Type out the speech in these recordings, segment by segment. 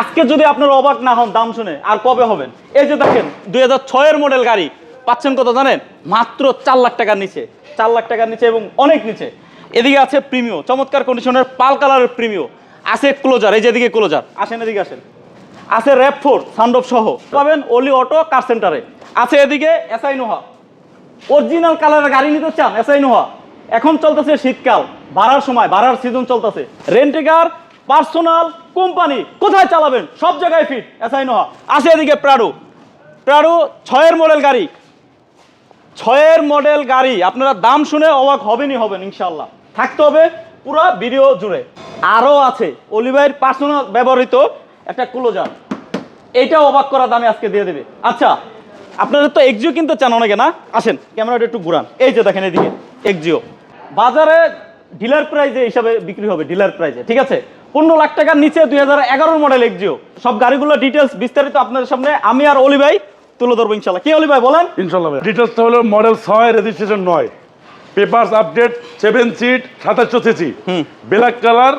আজকে যদি আপনার অবাক না হন, দাম শুনে, আর কবে হবেন? এই যে দেখেন, দুই হাজার মডেল গাড়ি, পাচ্ছেন কত জানেন? মাত্র চার লাখ টাকার নিচে, চার লাখ টাকার নিচে এবং অনেক নিচে। এদিকে আছে প্রিমিও চমৎকার কন্ডিশনের পাল কালারের প্রিমিও আছে ক্লোজার এই যে এদিকে ক্লোজার আসেন এদিকে আসেন। আছে র্যাপ ফোর সানডপ সহ। পাবেন ওলি অটো কার সেন্টারে আছে এদিকে এসআই নোহা অরিজিনাল কালারের গাড়ি নিতে চান এসআই নোহা এখন চলতেছে শীতকাল ভাড়ার সময় ভাড়ার সিজন চলতেছে। রেন্টেকার পার্সোনাল কোম্পানি কোথায় চালাবেন? সব জায়গায় ফিট এসআই নোহা আছে এদিকে প্রাডো প্রাডো ছয়ের মডেল গাড়ি। ছয়ের মডেল গাড়ি, আপনারা দাম শুনে অবাক হবেনই হবেন ইনশাল্লাহ থাকতে হবে পুরো ভিডিও জুড়ে। আরও আছে অলিভাইয়ের পার্সোনাল ব্যবহৃত একটা ক্লোজার। এইটাও অবাক করা দামে আজকে দিয়ে দেবে। আচ্ছা আপনাদের তো এক্সিও কিনতে চান অনেকে, না? আসেন, ক্যামেরাটা একটু ঘুরান। এই যে দেখেন এদিকে এক্সিও বাজারে ডিলার প্রাইজে হিসাবে বিক্রি হবে ডিলার প্রাইজে ঠিক আছে? পনেরো লাখ টাকার নিচে দুই হাজার এগারোর মডেল এক্সিও সব গাড়িগুলো ডিটেলস বিস্তারিত আপনাদের সামনে। আমি আর অলি ভাই তুলে ধরবো ইনশাল্লাহ কি অলি ভাই বলেন? ইনশাল্লাহ ভাই। ডিটেলসটা হলো মডেল ছয় রেজিস্ট্রেশন নয়। পেপারস আপডেট সেভেন সিট সাতাশশো সিসি ব্ল্যাক কালার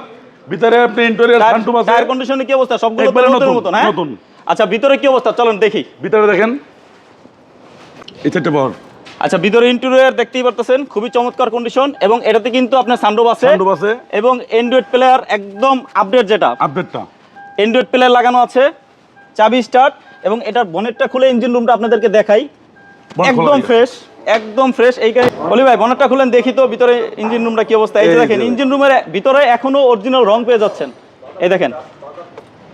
ভিতরে আপনি ইন্টেরিয়র শান্টু আছে। টায়ার কন্ডিশনে কি অবস্থা? সবগুলো নতুন, মতন হ্যাঁ? নতুন। আচ্ছা ভিতরে কি অবস্থা? চলেন দেখি। ভিতরে দেখেন। চারটে পাওয়ার আচ্ছা ভিতরে ইন্টেরিয়র দেখতেই পারতেছেন খুবই চমৎকার কন্ডিশন এবং এটাতে কিন্তু আপনার সানরুফ আছে সানরুফ আছে। এবং অ্যান্ড্রয়েড প্লেয়ার একদম আপডেট যেটা। আপডেটটা অ্যান্ড্রয়েড প্লেয়ার লাগানো আছে চাবি স্টার্ট এবং এটার বনেটটা খুলে ইঞ্জিন রুমটা আপনাদেরকে দেখাই। একদম ফ্রেশ একদম ফ্রেশ এই গাড়ি বলি ভাই বনেটটা খুলেন দেখি তো ভিতরে ইঞ্জিন রুমটা কি অবস্থা। এই যে দেখেন। ইঞ্জিন রুমের ভিতরে এখনও অরিজিনাল রং পেয়ে যাচ্ছেন। এই দেখেন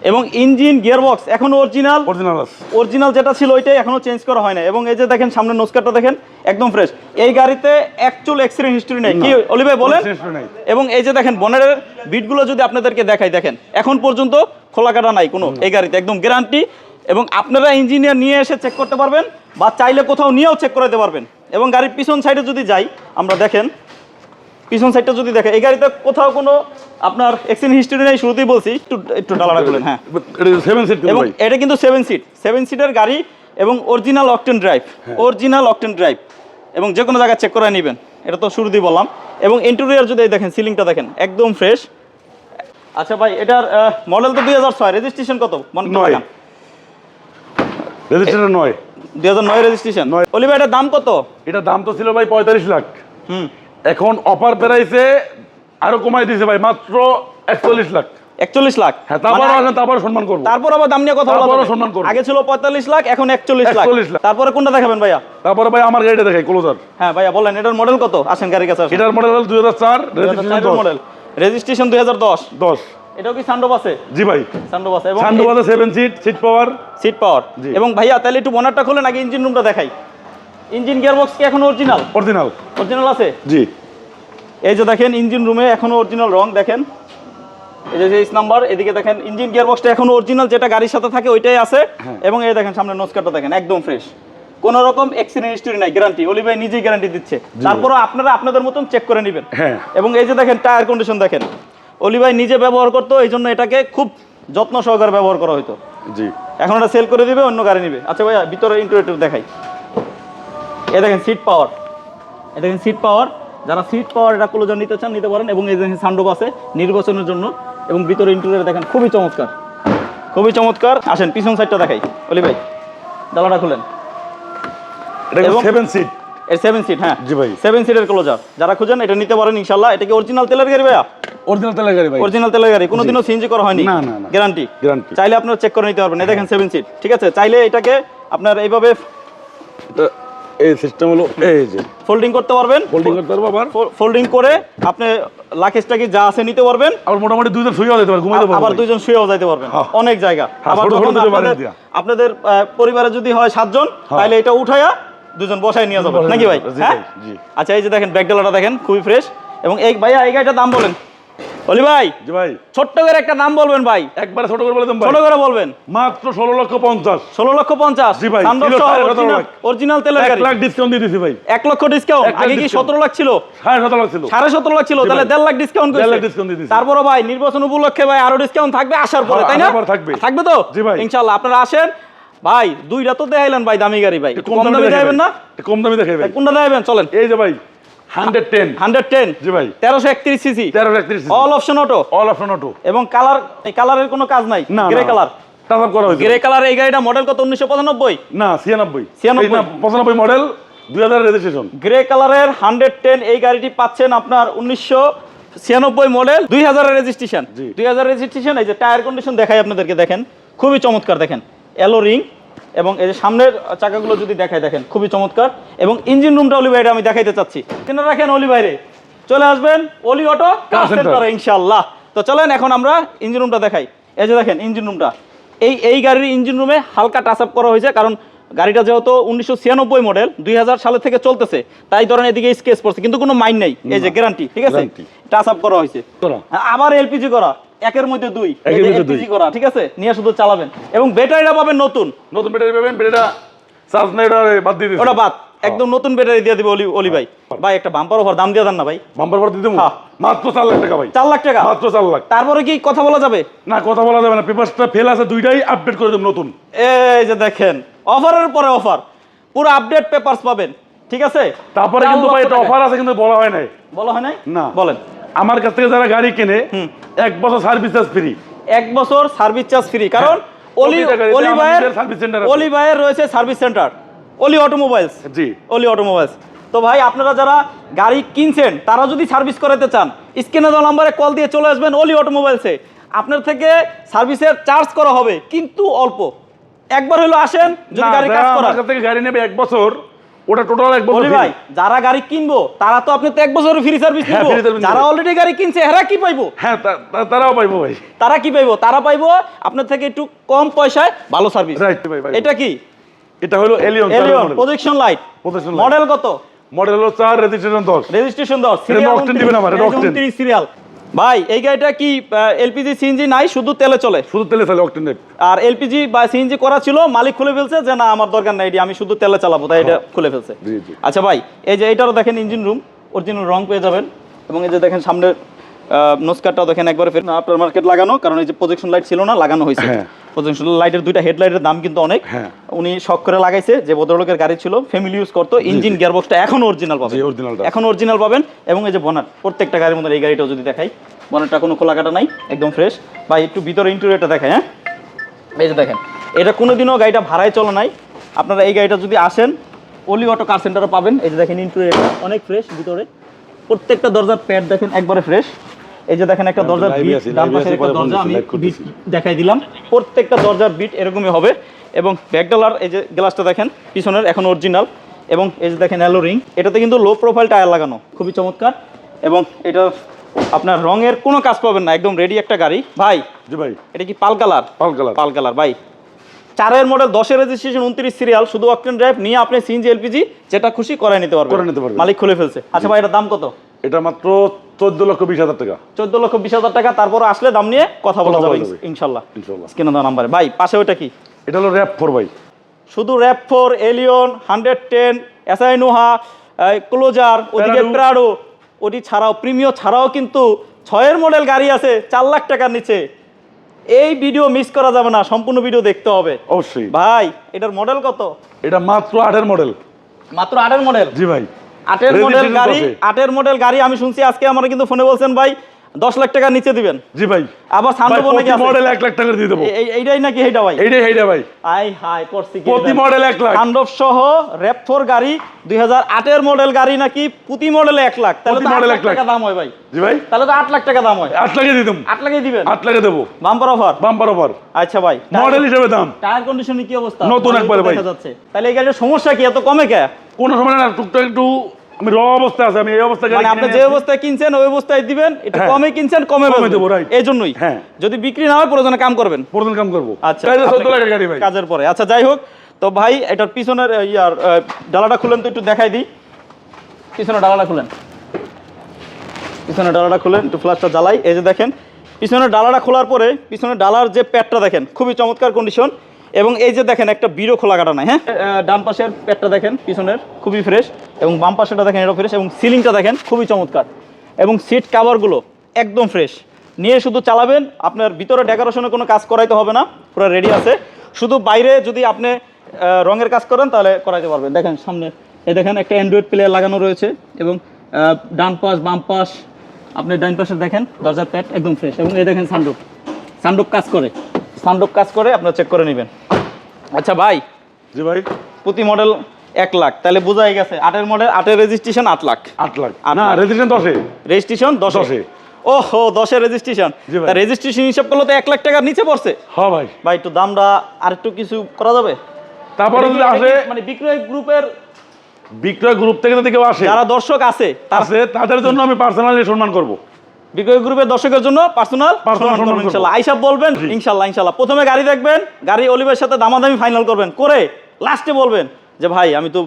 এবং ইঞ্জিন গিয়ারবক্স এখনও অরিজিনাল অরিজিনাল অরিজিনাল যেটা ছিল ওইটাই এখনও চেঞ্জ করা হয় না এবং এই যে দেখেন সামনে নোসকারটা দেখেন একদম ফ্রেশ এই গাড়িতে অ্যাকচুয়াল অ্যাক্সিডেন্ট হিস্ট্রি নেই। কি অলি ভাই বলেন। এবং এই যে দেখেন বনেটের বিটগুলো যদি আপনাদেরকে দেখাই দেখেন এখন পর্যন্ত খোলা কাটা নাই কোনো এই গাড়িতে একদম গ্যারান্টি এবং আপনারা ইঞ্জিনিয়ার নিয়ে এসে চেক করতে পারবেন বা চাইলে কোথাও নিয়েও চেক করাতে পারবেন। এবং গাড়ির পিছন সাইডে যদি যাই আমরা দেখেন পিছন সাইডটা যদি দেখেন এই গাড়িতে কোথাও কোনো আপনার অ্যাক্সিডেন্ট হিস্ট্রি নেই শুরুতেই বলছি একটু একটু ডালাটা খুলেন হ্যাঁ। এটা সেভেন সিট এবং এটা কিন্তু সেভেন সিট সেভেন সিটের গাড়ি এবং original octane drive original octane drive এবং যে কোনো জায়গায় চেক করে নেবেন। এটা তো শুরুতেই বললাম। এবং ইন্টেরিয়ার যদি দেখেন সিলিংটা দেখেন একদম ফ্রেশ আচ্ছা ভাই এটার মডেল তো দুই হাজার ছয়। রেজিস্ট্রেশন কত? মনে নয়। রেজিস্ট্রেশন নয়। দুই হাজার নয় রেজিস্ট্রেশন নয়। অলিভা এটার দাম কত? এটার দাম তো ছিল ভাই পঁয়তাল্লিশ লাখ। হুম। এখন অফার প্রাইসে আরও কমাই দিয়েছে ভাই মাত্র একচল্লিশ লাখ। একচল্লিশ লাখ? হ্যাঁ তারপর মানে সম্মান করব। তারপর আবার দাম নিয়ে কথা বলা তারপরও যাবে। সম্মান করব। আগে ছিল পঁয়তাল্লিশ লাখ এখন একচল্লিশ লাখ। 41 লাখ। তারপরে কোনটা দেখাবেন ভাইয়া? তারপরে ভাই আমার গাড়িটা দেখাই ক্লোজার হ্যাঁ ভাইয়া বলেন এটার মডেল কত? আসেন গাড়ির কাছে এটার মডেল হল দুই হাজার চার মডেল রেজিস্ট্রেশন দুই হাজার দশ। দশ। এটাও কি সান্ডোপ আছে? জি ভাই। সান্ডোপ আছে। এবং সান্ডু বাজে seven seat seat power seat power জি। এবং ভাইয়া তাহলে একটু বনারটা খুলে নাকি ইঞ্জিন রুমটা দেখাই। ইঞ্জিন গিয়ারবক্স কি এখন অরিজিনাল অরিজিনাল অরিজিনাল আছে? জি। এই যে দেখেন ইঞ্জিন রুমে এখনও অরিজিনাল রং দেখেন। এই যে ইস নাম্বার এদিকে দেখেন ইঞ্জিন গিয়ারবক্সটা এখনও অরিজিনাল যেটা গাড়ির সাথে থাকে ওইটাই আছে। হ্যাঁ। এবং এই দেখেন সামনে নোসকারটা দেখেন একদম ফ্রেশ কোন রকম অ্যাক্সিডেন্ট হিস্টরি নাই গ্যারান্টি অলি ভাই নিজেই গ্যারান্টি দিচ্ছে। তারপরে আপনারা আপনাদের মতন চেক করে নেবেন। হ্যাঁ। এবং এই যে দেখেন টায়ার কন্ডিশন দেখেন। অলি ভাই নিজে ব্যবহার করতো এই জন্য এটাকে খুব যত্ন সহকারে ব্যবহার করা হতো জি। এখন এটা সেল করে দিবে অন্য গাড়ি নিবে। আচ্ছা ভাইয়া ভিতরে ইন্টারেক্টিভ দেখাই। এ দেখেন সিট পাওয়ার এ দেখেন সিট পাওয়ার যারা সিট পাওয়ার এটা ক্লোজার নিতে চান নিতে পারেন এবং এই দেখেন সান্ডোপ আছে নির্বাচনের জন্য এবং ভিতরে ইন্টেরিয়র দেখেন খুবই চমৎকার। খুবই চমৎকার। আসেন পিছন সাইডটা দেখাই। অলি ভাই ডালাটা খুলেন। সেভেন সিট এর সেভেন সিট হ্যাঁ। জি ভাই। সেভেন সিটের ক্লোজার যারা খুঁজেন এটা নিতে পারেন ইনশাল্লাহ এটা কি অরিজিনাল তেলের গাড়ি ভাইয়া? অরিজিনাল তেলের গাড়ি ভাই। অরিজিনাল তেলের গাড়ি। কোনোদিনও সিএনজি করা হয়নি। না, না, না। গ্যারান্টি চাইলে আপনারা চেক করে নিতে পারবেন। এই দেখেন সেভেন সিট ঠিক আছে? চাইলে এটাকে আপনার এইভাবে এই সিস্টেম হলো এই যে। ফোল্ডিং করতে পারবেন? হোল্ডিং করতে পারব আবার? ফোল্ডিং করে আপনি যা আছে নিতে পারবেন? আবার মোটামুটি দুইজন শুয়েও যেতে পারে ঘুমাইতে পারব আবার দুইজন শুয়েও যাইতে পারবেন। হ্যাঁ। অনেক জায়গা। হ্যাঁ, আবার আপনাদের পরিবারে যদি হয় সাতজন হ্যাঁ। তাহলে এটা উঠাইয়া দুজন বসায় নিয়ে যাবেন। নাকি ভাই? হ্যাঁ? আচ্ছা এই যে দেখেন ব্যাগ ব্যাগডালাটা দেখেন খুবই ফ্রেশ এবং এই ভাইয়া এই গাড়িটার দাম বলেন। অলি ভাই জি ভাই। ছোট্ট করে একটা দাম বলবেন ভাই। একবারে ছোট করে বলে দিন ভাই। ছোট করে বলবেন। মাত্র ষোলো লক্ষ পঞ্চাশ। ষোলো লক্ষ পঞ্চাশ। জি ভাই, সাড়ে সতেরো লাখ। অরিজিনাল তেলের লাখ ডিসকাউন্ট দিয়ে দিছি ভাই। লক্ষ ডিসকাউন্ট আগে কি discount। সতেরো লাখ ছিল? সাড়ে সতেরো লাখ ছিল। সাড়ে সতেরো লাখ ছিল তাহলে ভাই। দেড় লাখ ডিসকাউন্ট লাখ discount দিয়ে দিছি। তারপরে ভাই নির্বাচন উপলক্ষে ভাই আরও ডিসকাউন্ট থাকবে আসার পরে তাই না? থাকবে। থাকবে তো? জি ভাই। ইনশাল্লাহ আপনারা আসেন। ভাই দুইটা তো দেখাইলেন ভাই দামি গাড়ি ভাই। কম দামি দেখাবেন না? কম দামি ভাই কোনটা দেখাবেন চলেন। এই যে ভাই হান্ড্রেড টেন। Hundred ten. জি ভাই। CC. All option auto all option auto এবং কালার কালারের কোনো কাজ নাই। গ্রে কালার করা হয়েছে। গ্রে কালার এই গাড়িটা মডেল কত? উনিশশো পঁচানব্বই। না ছিয়ানব্বই। 96 এই না, পঁচানব্বই মডেল দুই হাজার রেজিস্ট্রেশন গ্রে কালারের হান্ড্রেড টেন এই গাড়িটি পাচ্ছেন আপনার উনিশশো ছিয়ানব্বই মডেল দুই হাজারের রেজিস্ট্রেশন দুই হাজার রেজিস্ট্রেশন এই যে টায়ার কন্ডিশন দেখাই আপনাদেরকে দেখেন। খুবই চমৎকার দেখেন। এলো রিং এবং এই যে সামনের চাকাগুলো যদি দেখাই দেখেন খুবই চমৎকার। এবং ইঞ্জিন রুমটা অলি বাইরে আমি দেখাইতে চাচ্ছি। কিনে রাখেন অলি বাইরে চলে আসবেন অলি অটো ইনশাল্লাহ তো চলেন এখন আমরা ইঞ্জিন রুমটা দেখাই। এই যে দেখেন ইঞ্জিন রুমটা। এই এই গাড়ির ইঞ্জিন রুমে হালকা টাচ আপ করা হয়েছে কারণ গাড়িটা যেহেতু উনিশশো ছিয়ানব্বই মডেল দুই হাজার সালে থেকে চলতেছে। তাই ধরেন এদিকে স্কেচ পড়ছে কিন্তু কোনো মাইন নেই। এই যে গ্যারান্টি ঠিক আছে? টাচ আপ করা হয়েছে। আবার এলপিজি করা। একের মধ্যে দুই। একের মধ্যে দুই। করা ঠিক আছে? নিয়ে শুধু চালাবেন। এবং ব্যাটারিটা পাবেন নতুন। নতুন ব্যাটারি পাবেন ব্যাটারিটা চার্জ না এটা বাদ দিয়ে ওটা বাদ। একদম নতুন ব্যাটারি দিয়ে দিবে অলি অলি ভাই। ভাই একটা বাম্পার অফার দাম দিয়ে দেন না ভাই। বাম্পার পর দিয়ে দেবো? হ্যাঁ। মাত্র চার লাখ টাকা ভাই। চার লাখ টাকা? মাত্র চার লাখ। তারপরে কি কথা বলা যাবে? না কথা বলা যাবে না। পেপারসটা ফেল আছে দুইটাই আপডেট করে দেবো নতুন। এই যে দেখেন অফারের পরে অফার পুরো আপডেট পেপারস পাবেন ঠিক আছে? তারপরে কিন্তু ভাই এটা অফার আছে কিন্তু বলা হয় নাই। বলা হয় নাই? না। বলেন। আমার কাছ থেকে যারা গাড়ি কিনে এক বছর সার্ভিস চার্জ ফ্রি এক বছর সার্ভিস চার্জ ফ্রি কারণ। অলি প্রতিটা গাড়িতে অলি আমাদের ভাইয়ের service center অলি ভাইয়ের রয়েছে সার্ভিস সেন্টার অলি অটোমোবাইলস জি। অলি অটোমোবাইলস তো ভাই আপনারা যারা গাড়ি কিনছেন তারা যদি সার্ভিস করাতে চান স্ক্রিনে দেওয়া নাম্বারে কল দিয়ে চলে আসবেন অলি অটোমোবাইলসে আপনার থেকে সার্ভিসের চার্জ করা হবে কিন্তু অল্প। একবার হলো আসেন যদি গাড়ি কাজ করান থেকে গাড়ি নেবে এক বছর ওটা টোটাল এক বছর ভাই যারা গাড়ি কিনবো তারা তো আপনি তো এক বছর ফ্রি সার্ভিস হ্যাঁ, দিব। যারা অলরেডি গাড়ি কিনছে এরা কি পাইবো? হ্যাঁ তারাও পাইবো ভাই। তারা কি পাইবো? তারা পাইবো আপনার থেকে একটু কম পয়সায় ভালো সার্ভিস রাইট ভাই এটা কি? এটা হলো Allion Allion projection light model কত? মডেল হলো চার রেজিস্ট্রেশন দশ। রেজিস্ট্রেশন দশ। এটা octane দিবে না আমার, এটা octane। সিরিয়াল ভাই এই গাড়িটা কি এলপিজি সিএনজি নাই শুধু তেলে চলে? শুধু তেলে চলে অক্টেন আর এলপিজি বা সিএনজি করা ছিল মালিক খুলে ফেলছে যে না আমার দরকার নাই এটি আমি শুধু তেলে চালাবো। তাই এটা খুলে ফেলছে। জি, জি। আচ্ছা ভাই এই যে এটারও দেখেন ইঞ্জিন রুম অরিজিনাল রং পেয়ে যাবেন। এবং এই যে দেখেন সামনের নোসকারটাও দেখেন একবারে ফের আফটার মার্কেট লাগানো কারণ এই যে প্রজেকশন লাইট ছিল না লাগানো হয়েছে। হ্যাঁ। প্রজেকশন লাইটের দুইটা হেডলাইটের দাম কিন্তু অনেক। হ্যাঁ। উনি শখ করে লাগাইছে যে ভদ্রলোকের গাড়ি ছিল ফ্যামিলি ইউজ করতো ইঞ্জিন গিয়ারবক্সটা এখন অরিজিনাল পাবেন। এখন অরিজিনাল পাবেন এবং এই যে বনার প্রত্যেকটা গাড়ির মধ্যে এই গাড়িটাও যদি দেখাই বনারটা কোনো খোলা কাটা নাই একদম ফ্রেশ বা একটু ভিতরে ইন্টেরিয়রটা দেখায় হ্যাঁ? এই যে দেখেন এটা কোনোদিনও গাড়িটা ভাড়ায় চলে নাই। আপনারা এই গাড়িটা যদি আসেন অলি অটো কার সেন্টারে পাবেন। এই যে দেখেন ইন্টেরিয়রটা অনেক ফ্রেশ ভিতরে। প্রত্যেকটা দরজার প্যাড দেখেন একবারে ফ্রেশ এই যে দেখেন একটা দরজার বিট ডান আছি, একটা দরজা আমি বিট দেখাই দিলাম। প্রত্যেকটা দরজার বিট এরকমই হবে এবং ব্যাকডালার এই যে গ্লাসটা দেখেন পিছনের এখন অরিজিনাল এবং এই যে দেখেন অ্যালো রিং এটাতে কিন্তু লো প্রোফাইল টায়ার লাগানো খুবই চমৎকার এবং এটা আপনার রঙের কোনো কাজ পাবেন না একদম রেডি একটা গাড়ি। ভাই জি ভাই। এটা কি pearl colour? Pearl colour. Pearl colour ভাই। চারের মডেল দশের রেজিস্ট্রেশন উনত্রিশ সিরিয়াল শুধু অকটেন ড্রাইভ নিয়ে আপনি সিএনজি এলপিজি যেটা খুশি করাই নিতে পারবেন। করে নিতে পারবেন। মালিক খুলে ফেলছে। আচ্ছা ভাই এটার দাম কত? এটা মাত্র চোদ্দ লক্ষ বিশ হাজার টাকা। চোদ্দ লক্ষ বিশ হাজার টাকা তারপর আসলে দাম নিয়ে কথা বলা যাবে ইনশাল্লাহ। ইনশাল্লাহ। স্ক্রিনে দেওয়া নাম্বারে। ভাই পাশে ওইটা কি? এটা হলো র্যাপ ফোর ভাই। শুধু RAV four Allion hundred ten SI Noah closure ওদিকে প্রাডো ওটি ছাড়াও প্রিমিয় ছাড়াও কিন্তু ছয়ের মডেল গাড়ি আছে চার লাখ টাকার নিচে। এই ভিডিও মিস করা যাবে না সম্পূর্ণ ভিডিও দেখতে হবে। অবশ্যই। ভাই এটার মডেল কত? এটা মাত্র আটের মডেল মাত্র আটের মডেল জি ভাই। আটের মডেল গাড়ি আটের মডেল গাড়ি আমি শুনছি আজকে আমার কিন্তু ফোনে বলছেন ভাই দশ লাখ টাকা নিচে দিবেন? জি ভাই। আবার সানরুফ নাকি আছে? মডেল এক লাখ টাকা দিয়ে দেবো। এই- এই- এইটাই নাকি এইটা ভাই? এইটাই এইটা ভাই। আই হাই করছি কি প্রতি মডেল এক লাখ। তাণ্ডব সহ র্যাপথোর গাড়ি দুই হাজার আটের মডেল গাড়ি নাকি প্রতি মডেলে এক লাখ? তাহলে লাখ এক লাখ। টাকা দাম হয় ভাই। জি ভাই। তাহলে তো আট লাখ টাকা দাম হয়। আট লাখে দেবো। আট লাখে দিবেন? আট লাখে দেবো। বাম্পার অফার বাম্পার অফার আচ্ছা ভাই মডেল হিসেবে দাম। টায়ার কন্ডিশনে কি অবস্থা? নতুন একবারে ভাই। যাচ্ছে। তাহলে এই গাড়ির সমস্যা কি? এত কমে কে? কোনো সময় না টুকটাক একটু আমি র অবস্থা আছে আমি এই অবস্থা গাড়ি মানে আপনি যে অবস্থায় কিনছেন ওই অবস্থায় দিবেন একটু হ্যাঁ। কমে কিনছেন কমে কমে দেবো, right। এই জন্যই হ্যাঁ। যদি বিক্রি না হয় প্রয়োজনে কাম করবেন। প্রথম কাম করব। আচ্ছা। গাড়িটা চোদ্দ আপনি- লাখের গাড়ি ভাই। কাজের পরে। আচ্ছা যাই হোক। তো ভাই এটার পিছনের ইয়ার ডালাটা খুলেন তো একটু দেখাই দিই। পিছনে ডালাটা খুলেন। পিছনে ডালাটা খুলেন একটু ফ্লাশটা জ্বালাই। এই যে দেখেন পিছনের ডালাটা খোলার পরে পিছনের ডালার যে প্যাডটা দেখেন খুবই চমৎকার কন্ডিশন এবং এই যে দেখেন একটা বিরো খোলা কাটা নাই হ্যাঁ? ডান পাশের প্যাডটা দেখেন, পিছনের, খুবই ফ্রেশ এবং বাম পাশেটা দেখেন এটা ফ্রেশ এবং সিলিংটা দেখেন খুবই চমৎকার এবং সিট কাভারগুলো একদম ফ্রেশ নিয়ে শুধু চালাবেন, আপনার ভিতরে ডেকোরেশনে কোনো কাজ করাইতে হবে না, পুরো রেডি আছে। শুধু বাইরে যদি আপনি রঙের কাজ করেন, তাহলে করাইতে পারবেন। দেখেন সামনে, এই দেখেন একটা অ্যান্ড্রয়েড প্লেয়ার লাগানো রয়েছে এবং ডান পাশ, বাম পাশ, আপনি ডান পাশে দেখেন, দরজার প্যাট একদম ফ্রেশ এবং এই দেখেন সানরুফ সানরুফ কাজ করে। সানরুফ কাজ করে, আপনারা চেক করে নেবেন। আচ্ছা ভাই জি ভাই। প্রতি মডেল এক লাখ। তাহলে বোঝাই গেছে আটের মডেল আটের রেজিস্ট্রেশন আট লাখ। আট লাখ। না রেজিস্ট্রেশন দশে। রেজিস্ট্রেশন দশে? দশে। ওহো দশের রেজিস্ট্রেশন। রেজিস্ট্রেশন হিসাব করলে তো এক লাখ টাকার নিচে পড়ছে। হ্যাঁ ভাই। ভাই একটু দামটা আর একটু কিছু করা যাবে? তারপরে যদি আসে মানে বিক্রয় গ্রুপের বিক্রয় গ্রুপ থেকে যদি কেউ আসে যারা দর্শক আছে আছে তাদের জন্য আমি পার্সোনালি সম্মান করব। বিক্রয় গ্রুপের দর্শকের জন্য পার্সোনাল। ইনশাল্লাহ। আইসা বলবেন ইনশাল্লাহ ইনশাল্লাহ। প্রথমে গাড়ি দেখবেন গাড়ি অলিভের সাথে দামাদামি ফাইনাল করবেন। করে লাস্টে বলবেন যে ভাই আমি তো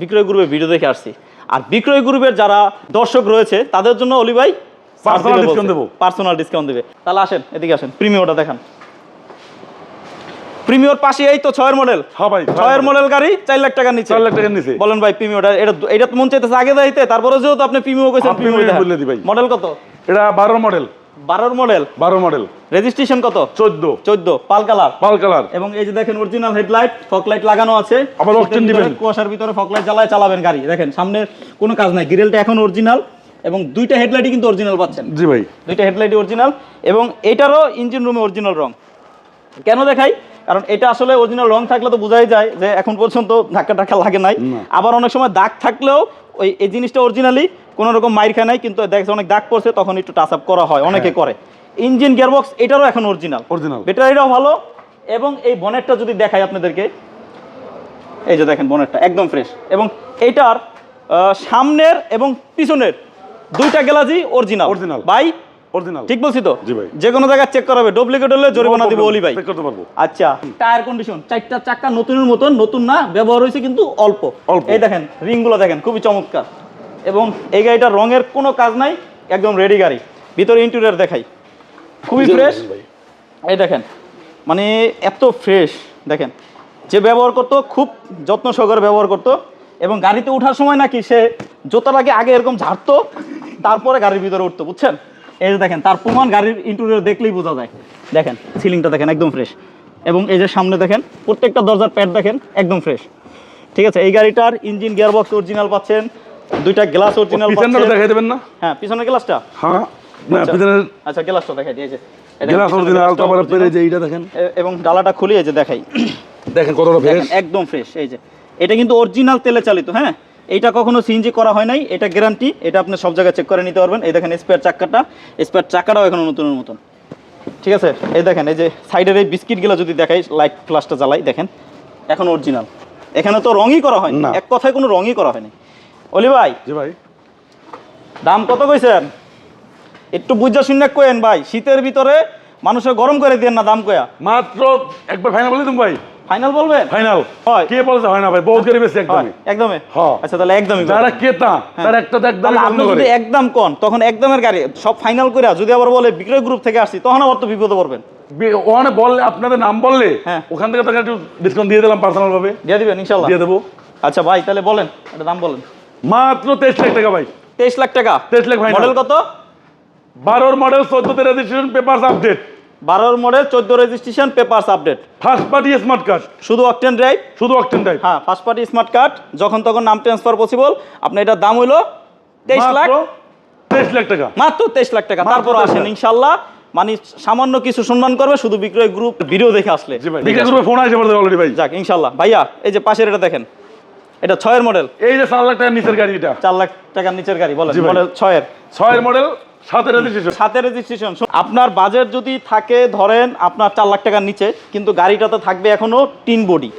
বিক্রয় গ্রুপে ভিডিও দেখে আসছি। আর বিক্রয় গ্রুপের যারা দর্শক রয়েছে তাদের জন্য অলি ভাই দেবো। পার্সোনাল ডিসকাউন্ট দেবে। তাহলে আসেন এদিকে আসেন প্রিমিয়রটা দেখান। প্রিমিয়র পাশে এই তো ছয়ের মডেল হ্যাঁ ভাই ছয়ের মডেল গাড়ি চার লাখ টাকার নিচে। চার লাখ টাকার নিচে। বলেন ভাই প্রিমিয়রটা এটা এটা তো মন চাইতেছে আগে দাইতে তারপরে যেহেতু আপনি প্রিমিয়র কইছেন হ্যাঁ, Premium প্রিমিয়র বলে দিই ভাই। মডেল কত? এটা বারো মডেল। বারোর মডেল? বারো মডেল। রেজিস্ট্রেশন কত? চোদ্দ। চোদ্দ। Pearl colour? Pearl colour. এবং এই যে দেখেন অরিজিনাল হেডলাইট ফক লাইট লাগানো আছে। আবার শীতের দিবেন। কুয়াশার ভিতরে ফক লাইট জ্বালায় চালাবেন গাড়ি। দেখেন সামনে কোনো কাজ নাই। গ্রিলটা এখন অরিজিনাল এবং দুইটা হেডলাইটই কিন্তু অরিজিনাল পাচ্ছেন। জি ভাই। দুইটা হেডলাইটই অরিজিনাল এবং এটারও ইঞ্জিন রুমে অরিজিনাল রং। কেন দেখাই? কারণ এটা আসলে অরিজিনাল রং থাকলে তো বোঝাই যায় যে এখন পর্যন্ত ধাক্কা টাক্কা লাগে নাই। আবার অনেক সময় দাগ থাকলেও ওই এই জিনিসটা অরিজিনালি কোনো রকম মাইর খায় নাই কিন্তু দেখ অনেক দাগ পড়ছে তখন একটু টাচ আপ করা হয় অনেকে করে। ইঞ্জিন গিয়ারবক্স এটারও এখন অরিজিনাল অরিজিনাল ব্যাটারিটাও ভালো এবং এই বনেটটা যদি দেখাই আপনাদেরকে এই যে দেখেন বনেটটা একদম ফ্রেশ এবং এটার সামনের এবং পিছনের দুইটা গ্যালাজি অরিজিনাল অরিজিনাল বাই অরিজিনাল ঠিক বলছি তো? জি ভাই। যে কোনো জায়গায় চেক করাবে ডুপ্লিকেট হলে জরিমানা দিব অলি ভাই। চেক করতে পারব। আচ্ছা। টায়ার কন্ডিশন চারটা চাক্কা নতুনের মতন নতুন না ব্যবহার হয়েছে কিন্তু অল্প। অল্প। এই দেখেন রিংগুলো দেখেন খুবই চমৎকার। এবং এই গাড়িটার রঙের কোনো কাজ নাই একদম রেডি গাড়ি। ভিতরে ইন্টেরিয়র দেখাই। খুবই ফ্রেশ ভাই। এই দেখেন মানে এত ফ্রেশ দেখেন। যে ব্যবহার করতো খুব যত্ন সহকারে ব্যবহার করতো। এবং গাড়িতে ওঠার সময় নাকি সে জোতাটাকে আগে এরকম ঝাড়তো তারপরে গাড়ির ভিতরে উঠতো বুঝছেন? এই যে দেখেন তার প্রমাণ গাড়ির ইন্টেরিয়র দেখলেই বোঝা যায়। দেখেন সিলিংটা দেখেন একদম ফ্রেশ এবং এই যে সামনে দেখেন প্রত্যেকটা দরজার প্যাড দেখেন একদম ফ্রেশ ঠিক আছে এই গাড়িটার ইঞ্জিন গিয়ারবক্স অরিজিনাল পাচ্ছেন দুইটা গ্লাস অরিজিনাল পাচ্ছেন। দেখাই দেবেন না? হ্যাঁ পিছনের গ্লাসটা হ্যাঁ না। পিছনের আচ্ছা গ্লাসটা দেখাই দিয়েছে এটা গ্লাস অরিজিনাল তারপরে পেরে যে এইটা দেখেন। এবং ডালাটা খুলে এই যে দেখাই। দেখেন কতটা ফ্রেশ একদম ফ্রেশ এই যে। এটা কিন্তু অরিজিনাল তেলে চালিত হ্যাঁ? এটা কখনো সিএনজি করা হয় নাই এটা গ্যারান্টি এটা আপনি সব জায়গায় চেক করে নিতে পারবেন। এই দেখেন স্পেয়ার চাক্কাটা স্পেয়ার চাক্কাটাও এখনও নতুনের মতন। ঠিক আছে? এই দেখেন এই যে সাইডের এই বিস্কিটগুলো যদি দেখাই লাইট ফ্লাশটা জ্বালাই দেখেন এখন অরিজিনাল এখানে তো রঙই করা হয় না। এক কথায় কোনো রঙই করা হয়নি। অলি ভাই জি ভাই। দাম কত কইছেন? একটু বুঝা শূন্য কোয়েন ভাই শীতের ভিতরে মানুষের গরম করে দেন না দাম কয়া। মাত্র একবার ফাইনাল বলে তুমি ভাই। ফাইনাল বলবেন? ফাইনাল হয়। কে বলছে হয় না ভাই? বহুত বেশি হয়, একদমই? একদমই। হ্যাঁ। আচ্ছা তাহলে একদমই যারা ক্রেতা তার একটা পছন্দ আপনি যদি একদম কন তখন একদমের গাড়ি সব ফাইনাল করে যদি আবার বলে বিক্রয় গ্রুপ থেকে আসছি তখন আবার তো বিপদে পড়বেন। ওখানে বললে আপনাদের নাম বললে হ্যাঁ। ওখান থেকে তাকে একটু ডিসকাউন্ট দিয়ে দিলাম পার্সোনাল ভাবে দিয়ে দিবেন ইনশাল্লাহ। দিয়ে দেবো। আচ্ছা ভাই তাহলে বলেন একটা দাম বলেন। মাত্র তেইশ লাখ টাকা ভাই। তেইশ লাখ টাকা? 23 লাখ final। মডেল কত? বারোর মডেল চোদ্দতে রেজিস্ট্রেশন পেপারস আপডেট বারোর মডেল চোদ্দ registration papers update first party smart card শুধু অকটেন ড্রাইভ শুধু অকটেন টাইপ হ্যাঁ ফার্স্ট পার্টি স্মার্ট কার্ড যখন তখন নাম ট্রান্সফার পসিবল আপনার এটার দাম হইল তেইশ লাখ। তেইশ লাখ টাকা। মাত্র তেইশ লাখ টাকা। তারপর 23 আসেন ইনশাল্লাহ মানে সামান্য কিছু সম্মান করবে শুধু বিক্রয় গ্রুপ ভিডিও দেখে আসলে। জি ভাই বিক্রি করবে ফোন আসে অলরেডি ভাই। যাক ইনশাল্লাহ ভাইয়া এই যে পাশের এটা দেখেন। এটা ছয়ের মডেল এই যে চার লাখ টাকার নিচের গাড়ি এটা। চার লাখ টাকার নিচের গাড়ি বলেন। মডেল ছয়ের। ছয়ের মডেল সাথে রেজিস্ট্রেশন আপনার বাজেট যদি থাকে ধরেন আপনার চার লাখ টাকার নিচে কিন্তু গাড়িটাতে থাকবে এখনও tin body.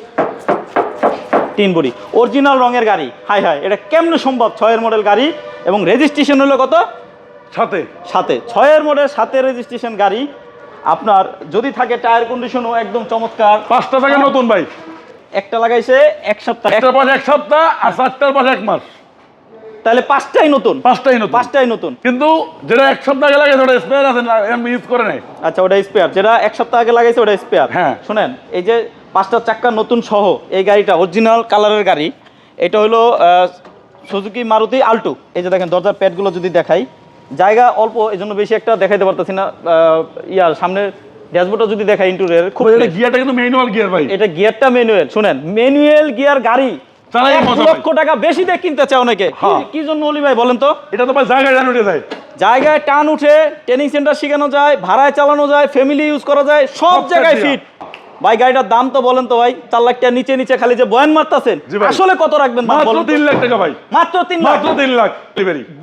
Tin body. Original রঙের গাড়ি। হাই হাই এটা কেমনে সম্ভব? ছয়ের মডেল গাড়ি এবং রেজিস্ট্রেশন হলো কত? সাথে সাথে ছয়ের মডেল সাথে রেজিস্ট্রেশন গাড়ি। আপনার যদি থাকে টায়ার কন্ডিশনও একদম চমৎকার। পাঁচটা টাকা নতুন ভাই। একটা লাগাইছে এক সপ্তাহ। একটার এক সপ্তাহ আর চারটার পাশে এক মাস। তাহলে পাঁচটাই নতুন। পাঁচটাই নতুন। পাঁচটাই নতুন। কিন্তু যেটা এক সপ্তাহ আগে লাগে ওটা স্পেয়ার আছে না ইউজ করে নাই? আচ্ছা ওটা স্পেয়ার যেটা এক সপ্তাহ আগে লাগাইছে ওটা স্পেয়ার হ্যাঁ। শুনেন এই যে পাঁচটা চাক্কা নতুন সহ এই গাড়িটা অরিজিনাল কালারের গাড়ি এটা হলো সুজুকি মারুতি আল্টো এই যে দেখেন দরজার প্যাডগুলো যদি দেখাই জায়গা অল্প এই জন্য বেশি একটা দেখাইতে পারতেছি না ইয়ার সামনে ড্যাশবোর্ডটা যদি দেখাই ইন্টুরিয়ার খুব এটা। গিয়ারটা কিন্তু ম্যানুয়াল গিয়ার ভাই। এটা গিয়ারটা ম্যানুয়াল শুনেন ম্যানুয়াল গিয়ার গাড়ি মজা লক্ষ টাকা বেশি দিয়ে কিনতে চায় অনেকে কি- হ্যাঁ। জন্য অলি ভাই বলেন তো? এটা তো ভাই জায়গায় জানি উঠে যায়। জায়গায় টান উঠে ট্রেনিং সেন্টার শেখানো যায় ভাড়ায় চালানো যায় ফ্যামিলি ইউজ করা যায় সব সব জায়গায় ফিট ভাই গাড়িটার দাম তো বলেন তো ভাই চার লাখ টাকা নিচে নিচে খালি যে বয়ান মারতাছেন আসলে কত রাখবেন মাত্র তিন লাখ টাকা ভাই। মাত্র তিন লাখ। মাত্র তিন লাখ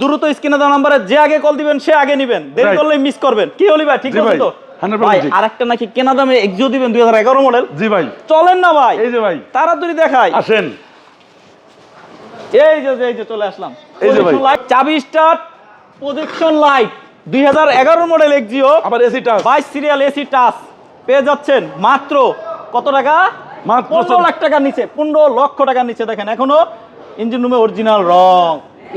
দ্রুত স্ক্রিনে দেওয়া নাম্বারে যে আগে কল দিবেন সে আগে নিবেন। দেরি Right. করলে মিস করবেন। কি হলি ভাই ঠিক আছে ভাই, তো। আরেকটা নাকি কেনা দামে এক্সিও দিবেন দুই হাজার এগারো মডেল জি ভাই। চলেন না ভাই। এই যে ভাই। তাড়াতাড়ি দেখাই। আসেন। এই যে এই যে চলে আসলাম। এই যে ভাই। চাবি স্টার্ট প্রজেকশন লাইট দুই হাজার এগারো মডেল এক্সিও আবার এসি টাচ বাইশ সিরিয়াল এসি টাচ পেয়ে যাচ্ছেন মাত্র কত টাকা? মাত্র পনেরো লাখ টাকার নিচে পনেরো লক্ষ টাকার নিচে দেখেন। এখনও ইঞ্জিন রুমে অরিজিনাল রং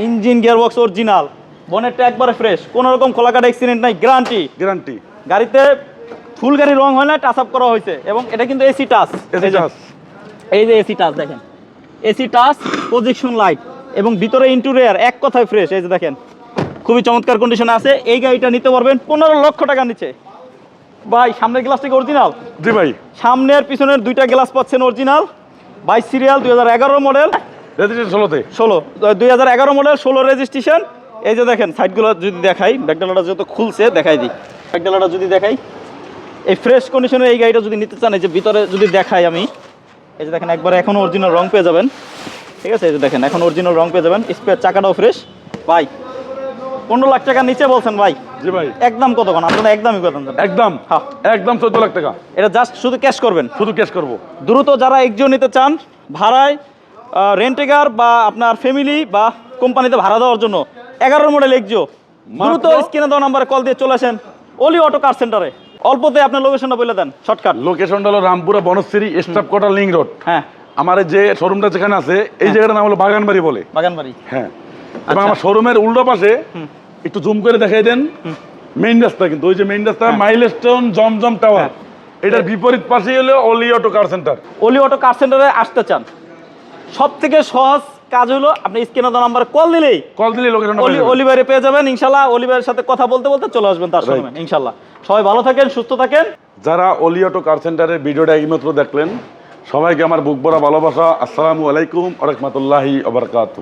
ইঞ্জিন গিয়ারবক্স অরিজিনাল বনেটটা একবারে ফ্রেশ কোনো রকম খোলাকাটা অ্যাক্সিডেন্ট নাই গ্যারান্টি গ্যারান্টি গাড়িতে ফুল গাড়ি রং হয় না টাচ আপ করা হয়েছে। এবং এটা কিন্তু এসি টাচ এসি টাচ এই যে এসি টাচ দেখেন। এসি টাচ প্রজেকশন লাইট এবং ভিতরে ইন্টুরিয়ার এক কথায় ফ্রেশ এই যে দেখেন। খুবই চমৎকার কন্ডিশনে আছে। এই গাড়িটা নিতে পারবেন পনেরো লক্ষ টাকা নিচে। ভাই সামনের গ্লাসটা কি অরিজিনাল জি ভাই। সামনের পিছনের দুইটা গ্লাস পাচ্ছেন অরিজিনাল বাইশ সিরিয়াল দুই হাজার এগারো মডেল ষোলোতে। ষোলো। দুই হাজার এগারো মডেল ষোলো রেজিস্ট্রেশন এই যে দেখেন সাইডগুলো যদি দেখাই ব্যাকডালাটা যত খুলছে দেখাই দিই। ব্যাকডালাটা যদি দেখাই এই ফ্রেশ কন্ডিশনে এই গাড়িটা যদি নিতে চান এই যে ভিতরে যদি দেখাই আমি এই যে দেখেন একবার এখন অরিজিনাল রং পেয়ে যাবেন। ঠিক আছে এই যে দেখেন এখন অরিজিনাল রং পেয়ে যাবেন। স্পেয়ার চাকাটাও ফ্রেশ ভাই পনেরো লাখ টাকার নিচে বলছেন ভাই। জি ভাই। একদম কত কতক্ষণ আপনারা একদমই কথা একদম। হ্যাঁ। একদম চোদ্দ লাখ টাকা। এটা জাস্ট শুধু ক্যাশ করবেন। শুধু ক্যাশ করব। দ্রুত যারা একজন নিতে চান ভাড়ায় রেন্টেকার বা আপনার ফ্যামিলি বা কোম্পানিতে ভাড়া দেওয়ার জন্য এগারো মডেল এক্সিও দ্রুত স্ক্রিনে দেওয়া নাম্বারে কল দিয়ে চলে আসেন। অলি অটো কার সেন্টারে অল্পতে আপনার লোকেশনটা বলে দেন শর্টকাট লোকেশনটা হলো Rampura Banasree staff quarter link road হ্যাঁ। আমার যে শোরুমটা যেখানে আছে এই জায়গাটার নাম হলো বাগানবাড়ি বলে। বাগানবাড়ি। হ্যাঁ। এবং আচ্ছা। আমার শোরুমের উল্টো পাশে একটু জুম করে দেখাই দেন। মেইন রাস্তা কিন্তু ওই যে মেইন রাস্তা হ্যাঁ। মাইলস্টোন জমজম টাওয়ার এটার বিপরীত পাশেই হলো Oli auto car center Oli auto car সেন্টারে আসতে চান। সব থেকে সহজ কাজ হলো আপনি স্ক্রিনে দেওয়া নাম্বার কল দিলেই কল দিলে লোকেশন অলি অলিভারে পেয়ে যাবেন ইনশাআল্লাহ অলিভারের সাথে কথা বলতে বলতে চলে আসবেন তার সঙ্গে ইনশাআল্লাহ সবাই ভালো থাকেন সুস্থ থাকেন। যারা অলি অটো কার সেন্টারের ভিডিওটা এইমাত্র দেখলেন সবাইকে আমার বুক ভরা ভালোবাসা। আসসালামু আলাইকুম আ রহমতুল্লাহি আবরকাত